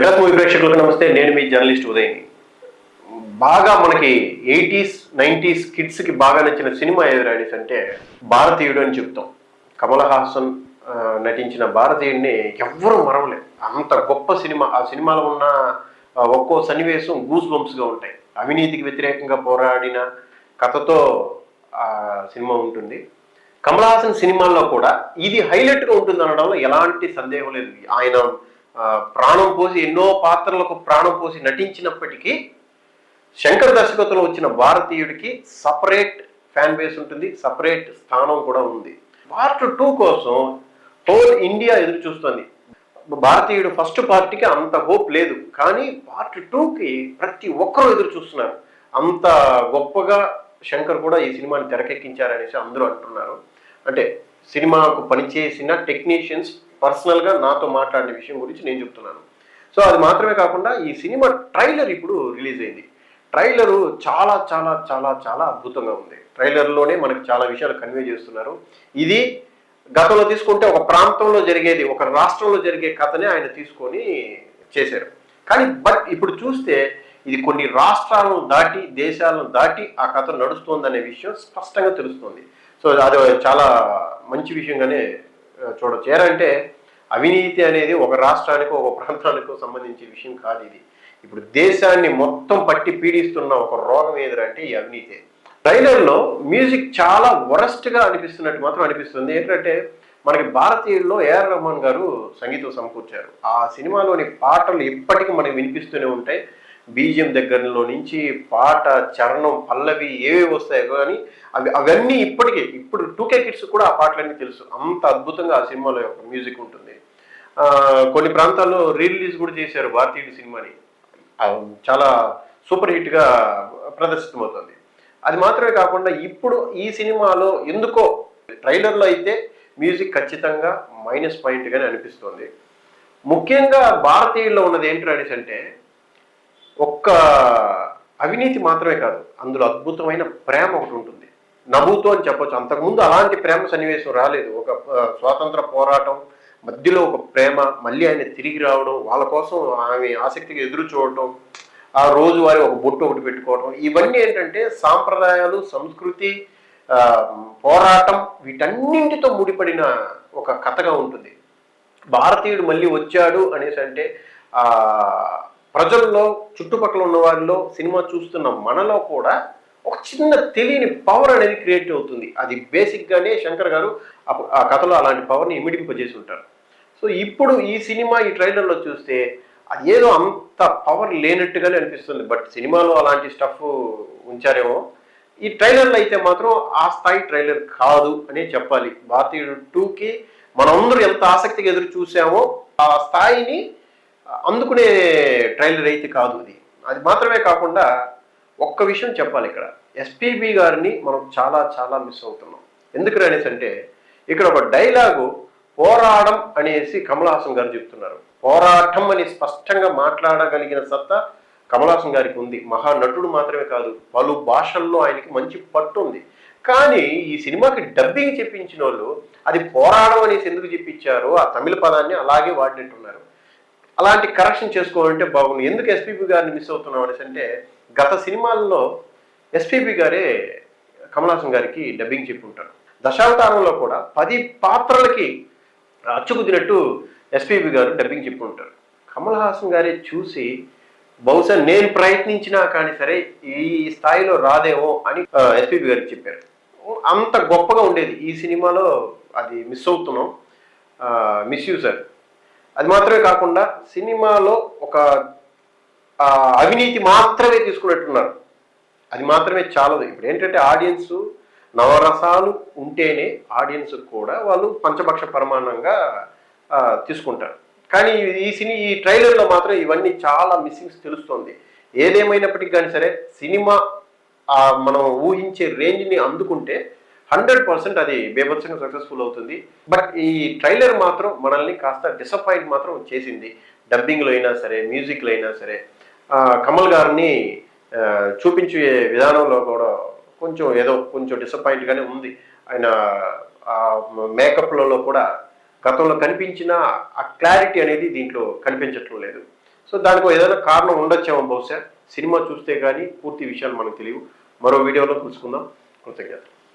Mega movie ప్రేక్షకులకు నమస్తే. నేను మీ జర్నలిస్ట్ ఉదయని బాగా మనకి ఎయిటీస్ నైంటీస్ కిడ్స్కి బాగా నచ్చిన సినిమా ఏదైనా అంటే భారతీయుడు అని చెప్తాం. కమల్ హాసన్ నటించిన భారతీయుడిని ఎవ్వరూ మరవలేదు అంత గొప్ప సినిమా. ఆ సినిమాలో ఉన్న ఒక్కో సన్నివేశం గూస్ బంప్స్గా ఉంటాయి. అవినీతికి వ్యతిరేకంగా పోరాడిన కథతో ఆ సినిమా ఉంటుంది. కమల్ హాసన్ సినిమాల్లో కూడా ఇది హైలైట్గా ఉంటుంది అనడంలో ఎలాంటి సందేహం లేదు. ఆయన ప్రాణం పోసి ఎన్నో పాత్రలకు ప్రాణం పోసి నటించినప్పటికీ శంకర్ దర్శకత్వంలో వచ్చిన భారతీయుడికి సపరేట్ ఫ్యాన్ బేస్ ఉంటుంది సపరేట్ స్థానం కూడా ఉంది. పార్ట్ టూ కోసం హోల్ ఇండియా ఎదురు చూస్తుంది. భారతీయుడు ఫస్ట్ పార్టీకి అంత హోప్ లేదు కానీ పార్ట్ టూకి ప్రతి ఒక్కరూ ఎదురు చూస్తున్నారు. అంత గొప్పగా శంకర్ కూడా ఈ సినిమాని తెరకెక్కించారనేసి అందరూ అంటున్నారు. అంటే సినిమాకు పనిచేసిన టెక్నీషియన్స్ పర్సనల్గా నాతో మాట్లాడిన విషయం గురించి నేను చెప్తున్నాను. సో అది మాత్రమే కాకుండా ఈ సినిమా ట్రైలర్ ఇప్పుడు రిలీజ్ అయింది ట్రైలరు చాలా చాలా చాలా చాలా అద్భుతంగా ఉంది. ట్రైలర్లోనే మనకు చాలా విషయాలు కన్వే చేస్తున్నారు. ఇది గతంలో తీసుకుంటే ఒక ప్రాంతంలో జరిగేది ఒక రాష్ట్రంలో జరిగే కథనే ఆయన తీసుకొని చేశారు. కానీ బట్ ఇప్పుడు చూస్తే ఇది కొన్ని రాష్ట్రాలను దాటి దేశాలను దాటి ఆ కథ నడుస్తోందనే విషయం స్పష్టంగా తెలుస్తుంది. సో అది చాలా మంచి విషయంగానే చూడొచ్చు ఏరంటే అవినీతి అనేది ఒక రాష్ట్రానికి ఒక ప్రాంతానికి సంబంధించిన విషయం కాదు ఇది. ఇప్పుడు దేశాన్ని మొత్తం పట్టి పీడిస్తున్న ఒక రోగం ఏదంటే ఈ అవినీతి. ట్రైలర్లో మ్యూజిక్ చాలా వరస్ట్గా అనిపిస్తున్నట్టు మాత్రం అనిపిస్తుంది. ఏంటంటే మనకి భారతీయుల్లో ఏఆర్ రహమాన్ గారు సంగీతం సమకూర్చారు. ఆ సినిమాలోని పాటలు ఇప్పటికీ మనకి వినిపిస్తూనే ఉంటాయి. బీజం దగ్గరలో నుంచి పాట చరణం పల్లవి ఏవి వస్తాయో కానీ అవి అవన్నీ ఇప్పటికే ఇప్పుడు టూ కే కిడ్స్ కూడా ఆ పాటలన్నీ తెలుసు. అంత అద్భుతంగా ఆ సినిమాలో యొక్క మ్యూజిక్ ఉంటుంది. కొన్ని ప్రాంతాల్లో రీ రిలీజ్ కూడా చేశారు భారతీయుడి సినిమాని. చాలా సూపర్ హిట్గా ప్రదర్శితమవుతుంది. అది మాత్రమే కాకుండా ఇప్పుడు ఈ సినిమాలో ఎందుకో ట్రైలర్లో అయితే మ్యూజిక్ ఖచ్చితంగా మైనస్ పాయింట్గానే అనిపిస్తుంది. ముఖ్యంగా భారతీయుల్లో ఉన్నది ఏంటి అనేసి అంటే ఒక్క అవినీతి మాత్రమే కాదు అందులో అద్భుతమైన ప్రేమ ఒకటి ఉంటుంది. నవ్వుతో అని చెప్పొచ్చు. అంతకుముందు అలాంటి ప్రేమ సన్నివేశం రాలేదు. ఒక స్వాతంత్ర పోరాటం మధ్యలో ఒక ప్రేమ మళ్ళీ ఆయన తిరిగి రావడం వాళ్ళ కోసం ఆమె ఆసక్తిగా ఎదురు చూడటం ఆ రోజువారి ఒక బొట్టు ఒకటి పెట్టుకోవడం ఇవన్నీ ఏంటంటే సాంప్రదాయాలు సంస్కృతి పోరాటం వీటన్నింటితో ముడిపడిన ఒక కథగా ఉంటుంది. భారతీయుడు మళ్ళీ వచ్చాడు అనేసి అంటే ప్రజల్లో చుట్టుపక్కల ఉన్న వారిలో సినిమా చూస్తున్న మనలో కూడా ఒక చిన్న తెలియని పవర్ అనేది క్రియేట్ అవుతుంది. అది బేసిక్గానే శంకర్ గారు ఆ కథలో అలాంటి పవర్ని ఇమిడింపజేసి ఉంటారు. సో ఇప్పుడు ఈ సినిమా ఈ ట్రైలర్లో చూస్తే అది ఏదో అంత పవర్ లేనట్టుగానే అనిపిస్తుంది. బట్ సినిమాలో అలాంటి స్టఫ్ ఉంచారేమో. ఈ ట్రైలర్లో అయితే మాత్రం ఆ స్థాయి ట్రైలర్ కాదు అనే చెప్పాలి. భారతీయుడు టూకి మనందరూ ఎంత ఆసక్తిగా ఎదురు చూసామో ఆ స్థాయిని అందుకునే ట్రైలర్ అయితే కాదు అది అది మాత్రమే కాకుండా ఒక్క విషయం చెప్పాలి ఇక్కడ. ఎస్పీబి గారిని మనం చాలా చాలా మిస్ అవుతున్నాం. ఎందుకు అనేసి అంటే ఇక్కడ ఒక డైలాగు పోరాడం అనేసి కమలహాసన్ గారు చెప్తున్నారు. పోరాటం అని స్పష్టంగా మాట్లాడగలిగిన సత్తా కమలాసన్ గారికి ఉంది. మహానటుడు మాత్రమే కాదు పలు భాషల్లో ఆయనకి మంచి పట్టు ఉంది. కానీ ఈ సినిమాకి డబ్బింగ్ చెప్పించిన వాళ్ళు అది పోరాడం అనేసి ఎందుకు చెప్పించారో ఆ తమిళ పదాన్ని అలాగే వాడినట్టున్నారు. అలాంటి కరెక్షన్ చేసుకోవాలంటే బాగుంది. ఎందుకు ఎస్పీబీ గారిని మిస్ అవుతున్నాం అనేసి అంటే గత సినిమాల్లో ఎస్పీబీ గారే కమల్ గారికి డబ్బింగ్ చెప్పి ఉంటారు దశావతారంలో కూడా పది పాత్రలకి అచ్చుకుదినట్టు ఎస్పీబీ గారు డబ్బింగ్ చెప్పి ఉంటారు కమల్ హాసన్ గారే చూసి బహుశా నేను ప్రయత్నించినా కానీ సరే ఈ స్థాయిలో రాదేమో అని ఎస్పీబీ గారికి చెప్పారు. అంత గొప్పగా ఉండేది ఈ సినిమాలో అది మిస్ అవుతున్నాం. మిస్యూజర్ అది అది మాత్రమే కాకుండా సినిమాలో ఒక అవినీతి మాత్రమే తీసుకున్నట్టున్నారు. అది మాత్రమే చాలదు. ఇప్పుడు ఏంటంటే ఆడియన్స్ నవరసాలు ఉంటేనే ఆడియన్స్ కూడా వాళ్ళు పంచభక్ష ప్రమాణంగా తీసుకుంటారు. కానీ ఈ సినీ ఈ ట్రైలర్లో మాత్రం ఇవన్నీ చాలా మిస్సింగ్స్ తెలుస్తుంది. ఏదేమైనప్పటికీ కానీ సరే సినిమా మనం ఊహించే రేంజ్ని అందుకుంటే హండ్రెడ్ పర్సెంట్ అది బేభత్సంగా సక్సెస్ఫుల్ అవుతుంది. బట్ ఈ ట్రైలర్ మాత్రం మనల్ని కాస్త డిసప్పాయింట్ మాత్రం చేసింది. డబ్బింగ్లో అయినా సరే మ్యూజిక్లో అయినా సరే. కమల్ గారిని చూపించే విధానంలో కూడా కొంచెం ఏదో కొంచెం డిసప్పాయింట్గానే ఉంది. ఆయన మేకప్లలో కూడా గతంలో కనిపించిన ఆ క్లారిటీ అనేది దీంట్లో కనిపించట్లేదు లేదు. సో దానికి ఏదైనా కారణం ఉండొచ్చేమో బహుశా. సినిమా చూస్తే కానీ పూర్తి విషయాలు మనకు తెలియవు. మరో వీడియోలో తెలుసుకుందాం కృతజ్ఞత